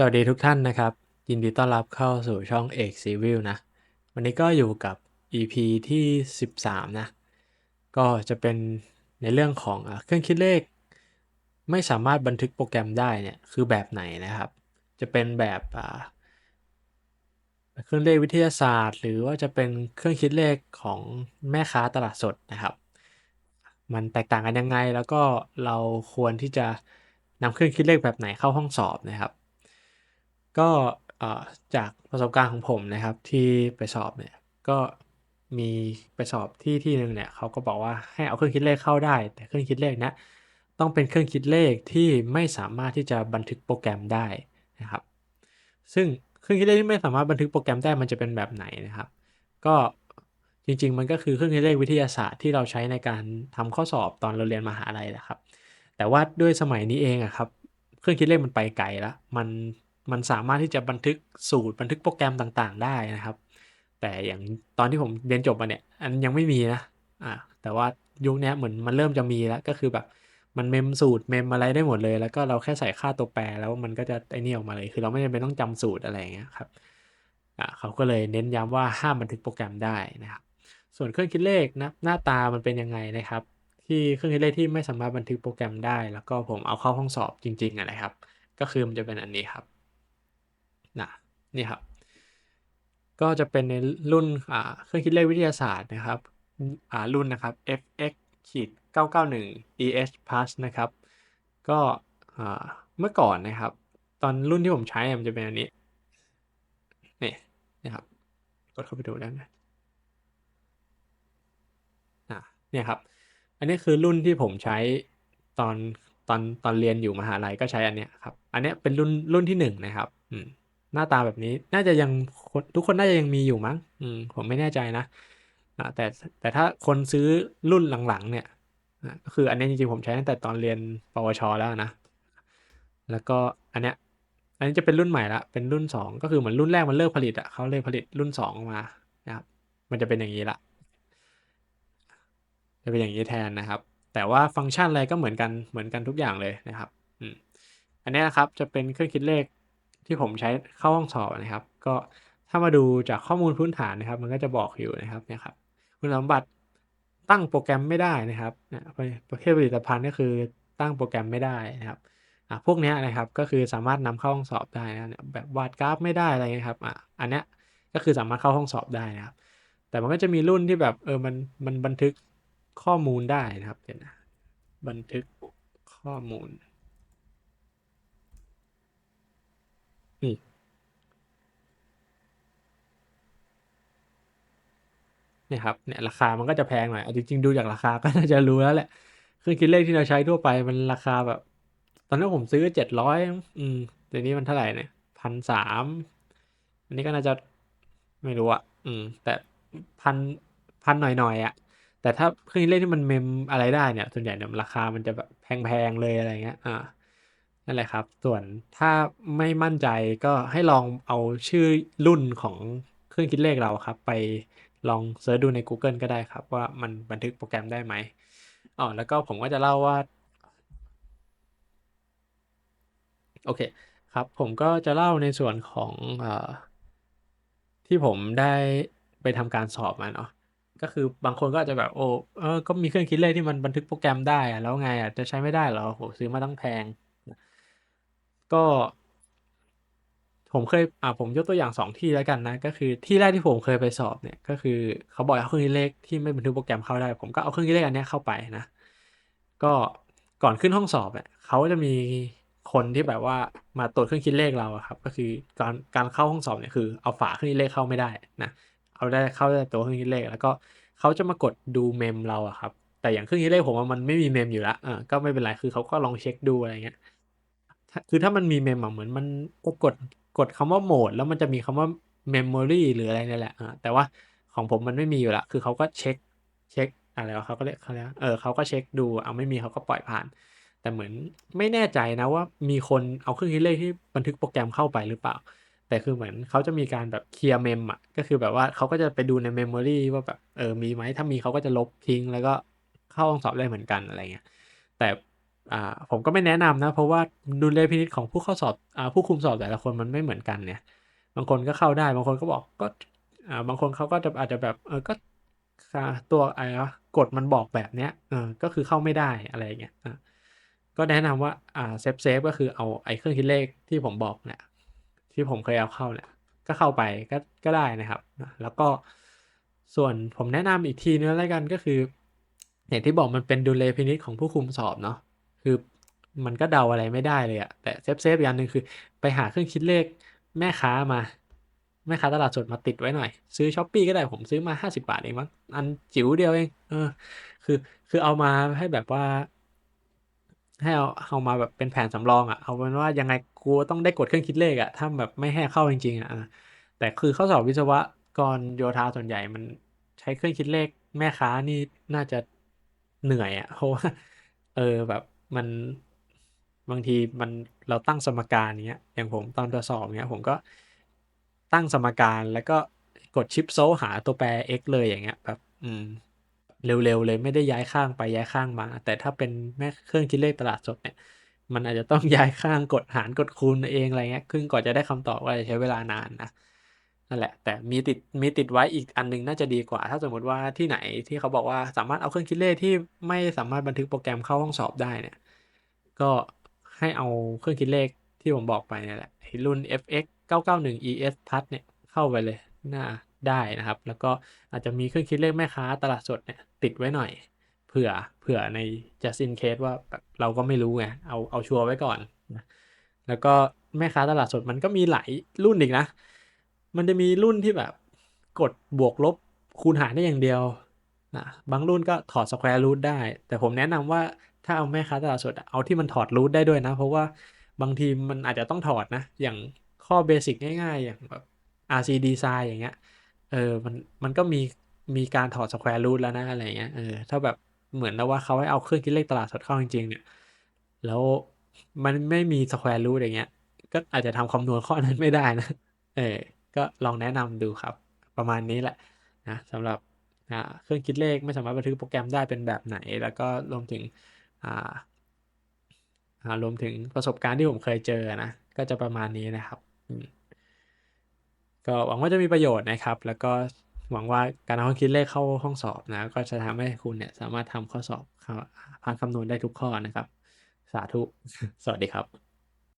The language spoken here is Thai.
สวัสดีทุกท่านนะครับ ยินดีต้อนรับเข้าสู่ช่องเอกซีวิวนะ วันนี้ก็อยู่กับ EP ที่ 13 นะ ก็จะเป็นในเรื่องของเครื่องคิดเลข ไม่สามารถบันทึกโปรแกรมได้เนี่ย คือแบบไหนนะครับ จะเป็นแบบเครื่องเลขวิทยาศาสตร์ หรือว่าจะเป็นเครื่องคิดเลขของแม่ค้าตลาดสดนะครับ มันแตกต่างกันยังไงแล้วก็เราควรที่จะนำเครื่องคิดเลขแบบไหนเข้าห้องสอบนะครับ ก็จากประสบการณ์ของผมนะครับที่ไปสอบเนี่ยก็มีไปสอบที่ที่หนึ่งเนี่ยเขาก็บอกว่าให้เอาเครื่องคิดเลขเข้าได้ แต่เครื่องคิดเลขเนี้ยต้องเป็นเครื่องคิดเลขที่ไม่สามารถที่จะบันทึกโปรแกรมได้นะครับ ซึ่งเครื่องคิดเลขที่ไม่สามารถบันทึกโปรแกรมได้มันจะเป็นแบบไหนนะครับ ก็จริงๆ มันก็คือเครื่องคิดเลขวิทยาศาสตร์ที่เราใช้ในการทำข้อสอบตอนเราเรียนมหาลัยแหละครับ แต่ว่าด้วยสมัยนี้เองอะครับ เครื่องคิดเลขมันไปไกลแล้วมัน มันสามารถที่จะบันทึกสูตรบันทึกโปรแกรมต่างๆ ได้นะครับ แต่อย่างตอนที่ผมเรียนจบมาเนี่ย อันยังไม่มีนะอ่าแต่ว่ายุคนี้เหมือนมันเริ่มจะมีแล้วก็คือแบบมันเมมสูตรเมมอะไรได้หมดเลย แล้วก็เราแค่ใส่ค่าตัวแปรแล้วมันก็จะไอ้นี่ออกมาเลย คือเราไม่จำเป็นต้องจำสูตรอะไรอย่างเงี้ยครับอ่าเขาก็เลยเน้นย้ำว่าห้ามบันทึกโปรแกรมได้นะครับ ส่วนเครื่องคิดเลขนะหน้าตามันเป็นยังไงนะครับ ที่เครื่องคิดเลขที่ไม่สามารถบันทึกโปรแกรมได้ แล้วก็ผมเอาเข้าห้องสอบจริงๆนะครับ ก็คือมันจะเป็นอันนี้ครับ นะนี่ครับ ก็จะเป็นในรุ่นเครื่องคิดเลขวิทยาศาสตร์นะครับรุ่นนะครับ fx ขีด991 eh plus นะครับ ก็เมื่อก่อนนะครับ ตอนรุ่นที่ผมใช้มันจะเป็นอันนี้ นี่นะครับ กดเข้าไปดูได้ไหมเนี่ยครับ อันนี้คือรุ่นที่ผมใช้ตอนตอนตอนเรียนอยู่มหาลัยก็ใช้อันเนี้ยครับ อันเนี้ยเป็นรุ่นรุ่นที่หนึ่งนะครับ อืม หน้าตาแบบนี้ น่าจะยังทุกคนน่าจะยังมีอยู่มั้ง อืม ผมไม่แน่ใจนะอ่าแต่แต่ถ้าคนซื้อรุ่นหลังๆ เนี่ยก็คืออันนี้จริงๆ ผมใช้ตั้งแต่ตอนเรียนปวช แล้วนะ แล้วก็อันเนี้ย อันนี้จะเป็นรุ่นใหม่ละ เป็นรุ่นสองก็คือเหมือนรุ่นแรกมันเลิกผลิตอะเขาเลยผลิตรุ่นสองมานะครับ มันจะเป็นอย่างนี้ละ จะเป็นอย่างนี้แทนนะครับ แต่ว่าฟังก์ชันอะไรก็เหมือนกัน เหมือนกันทุกอย่างเลยนะครับ อืม อันนี้นะครับจะเป็นเครื่องคิดเลข ที่ผมใช้เข้าห้องสอบนะครับ ก็ถ้ามาดูจากข้อมูลพื้นฐานนะครับ มันก็จะบอกอยู่นะครับเนี่ยครับคุณสมบัติตั้งโปรแกรมไม่ได้นะครับประเภทผลิตภัณฑ์ก็คือตั้งโปรแกรมไม่ได้นะครับพวกนี้นะครับก็คือสามารถนำเข้าห้องสอบได้นะแบบวาดกราฟไม่ได้อะไรเงี้ยครับอะอันเนี้ยก็คือสามารถเข้าห้องสอบได้นะครับ แต่มันก็จะมีรุ่นที่แบบเออมันมันบันทึกข้อมูลได้นะครับเดี๋ยวนะบันทึกข้อมูล นี่เนี่ยครับเนี่ยราคามันก็จะแพงหน่อยเอาจริงๆดูจากราคาก็น่าจะรู้แล้วแหละเครื่องคิดเลขที่เราใช้ทั่วไปมันราคาแบบ ตอนนั้นผมซื้อเจ็ดร้อยอืมเดี๋ยวนี้มันเท่าไหร่เนี่ยพันสามอันนี้ก็น่าจะไม่รู้อะอืม แต่พันพันหน่อยๆอะแต่ถ้าเครื่องคิดเลขที่มันเมมอะไรได้เนี่ย ส่วนใหญ่เนี่ยราคามันจะแบบแพงๆเลยอะไรเงี้ย อ่า นั่นแหละครับ ส่วนถ้าไม่มั่นใจก็ให้ลองเอาชื่อรุ่นของเครื่องคิดเลขเราครับ ไปลองเสิร์ชดูใน Google ก็ได้ครับ ว่ามันบันทึกโปรแกรมได้ไหมอ๋อแล้วก็ผมก็จะเล่าว่า โอเคครับ ผมก็จะเล่าในส่วนของอที่ผมได้ไปทำการสอบมาเนาะก็คือบางคนก็อาจจะแบบโอ้เออก็มีเครื่องคิดเลขที่มันบันทึกโปรแกรมได้อะแล้วไงอะจะใช้ไม่ได้เหรอโหซื้อมาตั้งแพง ก็ ผมเคยอ่าผมยกตัวอย่างสองที่แล้วกันนะ ก็คือที่แรกที่ผมเคยไปสอบเนี่ย ก็คือเขาบอกเอาเครื่องคิดเลขที่ไม่บันทึกโปรแกรมเข้าได้ ผมก็เอาเครื่องคิดเลขอันนี้เข้าไปนะ ก็ก่อนขึ้นห้องสอบเนี่ยเขาจะมีคนที่แบบว่ามาตรวจเครื่องคิดเลขเราครับ ก็คือการการเข้าห้องสอบเนี่ยคือ เอาฝาเครื่องคิดเลขเข้าไม่ได้นะเอาได้เข้าได้ตัวเครื่องคิดเลข แล้วก็เขาจะมากดดูเมมเราอะครับ แต่อย่างเครื่องคิดเลขผมว่ามันไม่มีเมมอยู่แล้วอ่าก็ไม่เป็นไรคือเขาก็ลองเช็คดูอะไรเงี้ย คือถ้ามันมีเมมอะเหมือนมันก็กดกดคำว่าโหมด แล้วมันจะมีคำว่าเมมโมรีหรืออะไรนี่แหละอ่าแต่ว่าของผมมันไม่มีอยู่ละคือเขาก็เช็คเช็คอะไรเขาก็เรียกเขาเรียกเออเขาก็เช็คดูเอาไม่มีเขาก็ปล่อยผ่าน แต่เหมือนไม่แน่ใจนะว่ามีคนเอาเครื่องคิดเลขที่บันทึกโปรแกรมเข้าไปหรือเปล่า แต่คือเหมือนเขาจะมีการแบบเคลียร์เมมอะก็คือแบบว่าเขาก็จะไปดูในเมมโมรีว่าแบบเออมีไหมถ้ามีเขาก็จะลบทิ้งแล้วก็เข้าห้องสอบได้เหมือนกันอะไรเงี้ยแต่ อ่าผมก็ไม่แนะนำนะ เพราะว่าดุลยพินิจของผู้เข้าสอบอ่าผู้คุมสอบแต่ละคนมันไม่เหมือนกันเนี่ย บางคนก็เข้าได้บางคนก็บอกก็อ่าบางคนเขาก็จะอาจจะแบบเออก็ตัวอะไรวะกฎมันบอกแบบเนี้ยเออก็คือเข้าไม่ได้อะไรเงี้ยอะก็แนะนำว่าอ่าเซฟเซฟก็คือเอาไอ้เครื่องคิดเลขที่ผมบอกเนี่ยที่ผมเคยเอาเข้าเนี่ยก็เข้าไปก็ก็ได้นะครับ แล้วก็ส่วนผมแนะนำอีกทีนึงแล้วกันก็คืออย่างที่บอกมันเป็นดุลยพินิจของผู้คุมสอบเนาะ คือมันก็เดาอะไรไม่ได้เลยอะแต่เซฟเซฟอย่างหนึ่งคือ ไปหาเครื่องคิดเลขแม่ค้ามา แม่ค้าตลาดสดมาติดไว้หน่อย ซื้อช้อปปี้ก็ได้ผมซื้อมาห้าสิบาทเองมั้งอันจิ๋วเดียวเองเออ คือคือเอามาให้แบบว่า ให้เอาเอามาแบบเป็นแผนสำรองอะเอาเป็นว่ายังไงกูต้องได้กดเครื่องคิดเลขอะถ้าแบบไม่ให้เข้าจริงๆอะอะแต่คือข้อสอบวิศวกรโยธาส่วนใหญ่มันใช้เครื่องคิดเลขแม่ค้านี่น่าจะเหนื่อยอะเพราะว่าเออแบบ มันบางทีมันเราตั้งสมการเนี้ย อย่างผมตอนทดสอบเนี้ย ผมก็ตั้งสมการแล้วก็กดชิปโซหาตัวแปร x เลยอย่างเงี้ยแบบอืมเร็วๆเลยไม่ได้ย้ายข้างไปย้ายข้างมา แต่ถ้าเป็นแม่เครื่องคิดเลขตลาดสดเนี่ย มันอาจจะต้องย้ายข้างกดหารกดคูณเองอะไรเงี้ยครึ่งก่อนจะได้คำตอบว่าจะใช้เวลานานนะ นั่นแหละ แต่มีติดมีติดไว้อีกอันนึงน่าจะดีกว่า ถ้าสมมติว่าที่ไหนที่เขาบอกว่าสามารถเอาเครื่องคิดเลขที่ไม่สามารถบันทึกโปรแกรมเข้าห้องสอบได้เนี่ย ก็ให้เอาเครื่องคิดเลขที่ผมบอกไปเนี่ยแหละรุ่น FX 991 ES Plus เนี่ยเข้าไปเลยน่าได้นะครับ แล้วก็อาจจะมีเครื่องคิดเลขแม่ค้าตลาดสดเนี่ยติดไว้หน่อย เผื่อเผื่อใน just in case ว่าเราก็ไม่รู้ไงเอาเอาชัวร์ไว้ก่อนนะแล้วก็แม่ค้าตลาดสดมันก็มีหลายรุ่นอีกนะ มันจะมีรุ่นที่แบบกดบวกลบคูณหารได้อย่างเดียวนะบางรุ่นก็ถอด square root ได้ แต่ผมแนะนำว่าถ้าเอาแม่ค้าตลาดสดเอาที่มันถอด root ได้ด้วยนะ เพราะว่าบางทีมันอาจจะต้องถอดนะ อย่างข้อเบสิกง่ายๆ อย่างแบบ RC design อย่างเงี้ยเออมันมันก็มีมีการถอด square root แล้วนะอะไรเงี้ยเออถ้าแบบเหมือนนะว่าเขาให้เอาเครื่องคิดเลขตลาดสดเข้าจริงๆเนี่ยแล้วมันไม่มี square root อย่างเงี้ยก็อาจจะทำคำนวณข้อนั้นไม่ได้นะเออ ก็ลองแนะนำดูครับ ประมาณนี้แหละนะสำหรับเครื่องคิดเลขไม่สามารถบันทึกโปรแกรมได้เป็นแบบไหน แล้วก็รวมถึงรวมถึงประสบการณ์ที่ผมเคยเจอนะ ก็จะประมาณนี้นะครับก็หวังว่าจะมีประโยชน์นะครับ แล้วก็หวังว่าการเอาเครื่องคิดเลขเข้าห้องสอบนะ ก็จะทำให้คุณเนี่ยสามารถทำข้อสอบผ่านคำนวณได้ทุกข้อนะครับ สาธุ สวัสดีครับ